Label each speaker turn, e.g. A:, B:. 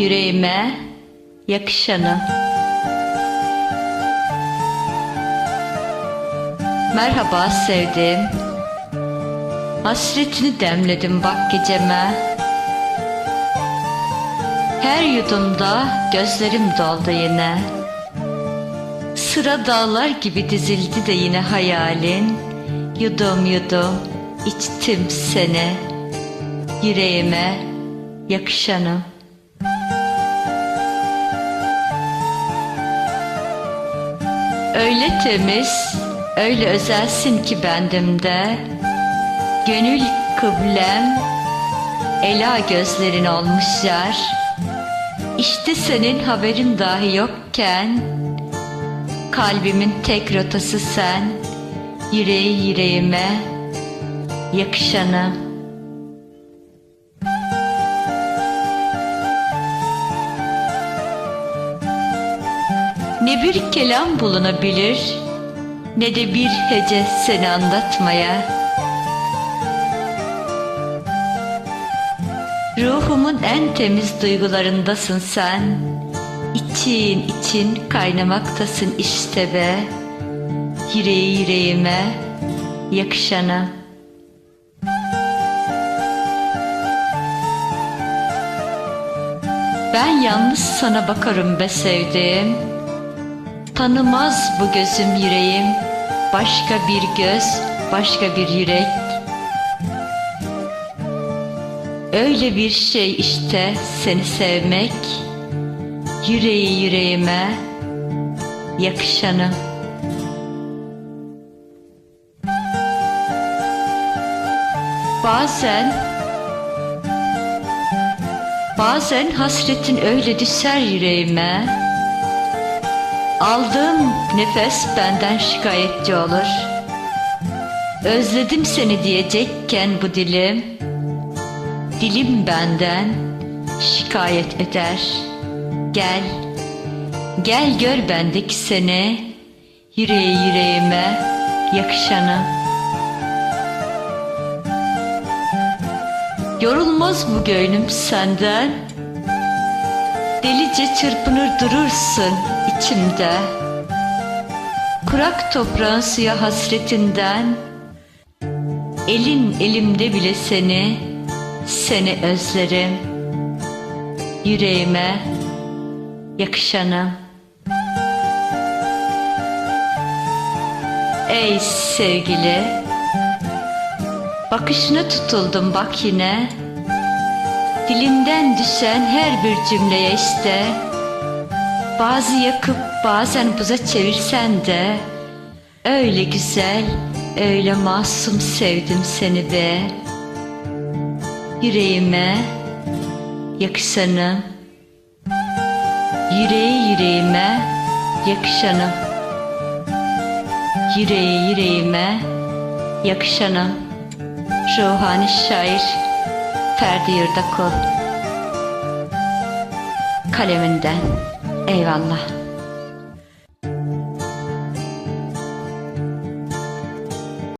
A: yüreğime yakışanı. Merhaba sevdim. Hasretini demledim bak geceme. Her yudumda gözlerim doldu yine. Sıra dağlar gibi dizildi de yine hayalin. Yudum yudum içtim seni. Yüreğime yakışanı. Öyle temiz, öyle özelsin ki bendimde. Gönül kıblem, ela gözlerin olmuş yer. İşte senin haberin dahi yokken, kalbimin tek rotası sen, yüreği yüreğime yakışanı. Ne bir kelam bulunabilir ne de bir hece seni anlatmaya. Ruhumun en temiz duygularındasın sen. İçin için kaynamaktasın işte be. Yüreği yüreğime yakışana. Ben yalnız sana bakarım be sevdiğim. Tanımaz bu gözüm yüreğim. Başka bir göz, başka bir yürek. Öyle bir şey işte seni sevmek. Yüreği yüreğime yakışanı. Bazen Bazen hasretin öyle düşer yüreğime Aldığım nefes benden şikayetçi olur. Özledim seni diyecekken bu dilim, dilim benden şikayet eder. Gel, gel gör bendeki seni, yüreği yüreğime yakışanı. Yorulmaz bu göğnüm senden, Delice çırpınır durursun içimde Kurak toprağın suya hasretinden. Elin elimde bile seni Seni özlerim. Yüreğime yakışanı Ey sevgili Bakışına tutuldum bak yine Dilinden düşen her bir cümleye işte. Bazı yakıp bazen buza çevirsen de Öyle güzel, öyle masum sevdim seni be. Yüreğime yakışanı Yüreği yüreğime yakışanı Yüreği yüreğime yakışanı Ruhani şair Ferdi Yurdakul. Kaleminden. Eyvallah